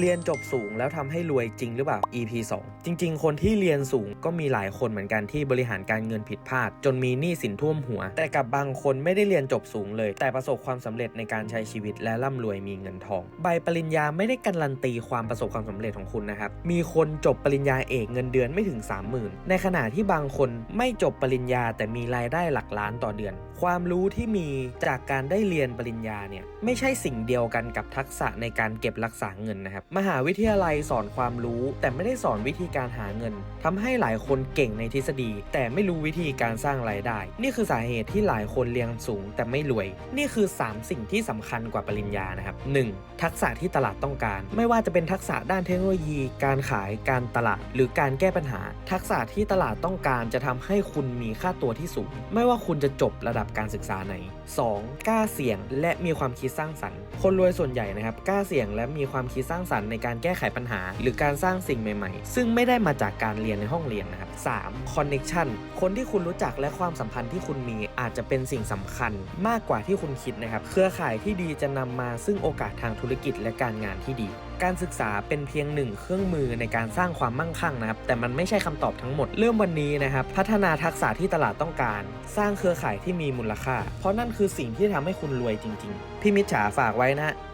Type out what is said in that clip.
เรียนจบสูงแล้วทำให้รวยจริงหรือเปล่า EP 2 จริง ๆ คนที่เรียนสูงก็มีหลายคนเหมือนกันที่บริหารการเงินผิดพลาด จนมีหนี้สินท่วมหัว แต่กับบางคนไม่ได้เรียนจบสูงเลย แต่ประสบความสำเร็จในการใช้ชีวิตและร่ำรวยมีเงินทอง ใบปริญญาไม่ได้การันตีความประสบความสำเร็จของคุณนะครับ มีคนจบปริญญาเอกเงินเดือนไม่ถึง 30,000 ในขณะที่บางคนไม่จบปริญญาแต่มีรายได้หลักล้านต่อเดือน ความรู้ที่มีจากการได้เรียนปริญญาเนี่ยไม่ใช่สิ่งเดียวกันกับทักษะในการเก็บรักษาเงินนะครับมหาวิทยาลัยสอนความรู้ แต่ไม่ได้สอนวิธีการหาเงินทำให้หลายคนเก่งในทฤษฎี แต่ไม่รู้วิธีการสร้างรายได้ นี่คือสาเหตุที่หลายคนเรียนสูง แต่ไม่รวย นี่คือ 3 สิ่งที่สำคัญกว่าปริญญานะครับ 1. ทักษะที่ตลาดต้องการ ไม่ว่าจะเป็นทักษะด้านเทคโนโลยี การขาย การตลาด หรือการแก้ปัญหา ทักษะที่ตลาดต้องการจะทำให้คุณมีค่าตัวที่สูง ไม่ว่าคุณจะจบระดับการศึกษาไหน 2. กล้าเสี่ยงและมีความคิดสร้างสรรค์ คนรวยส่วนใหญ่นะครับกล้าเสี่ยงและมีความคิดสร้างสรรค์ในการแก้ไขปัญหา หรือการสร้างสิ่งใหม่ ๆ ซึ่งไม่ได้มาจากการเรียนในห้องเรียนนะครับ 3. Connection คนที่คุณรู้จักและความสัมพันธ์ที่คุณมีอาจจะเป็นสิ่งสำคัญมากกว่าที่คุณคิดนะครับ เครือข่ายที่ดีจะนำมาซึ่งโอกาสทางธุรกิจและการงานที่ดีการศึกษาเป็นเพียงหนึ่งเครื่องมือในการสร้างความมั่งคั่งนะครับ แต่มันไม่ใช่คำตอบทั้งหมด เริ่มวันนี้นะครับ พัฒนาทักษะที่ตลาดต้องการ สร้างเครือข่ายที่มีมูลค่า เพราะนั่นคือสิ่งที่ทำให้คุณรวยจริง ๆ พี่มิจฉาฝากไว้นะ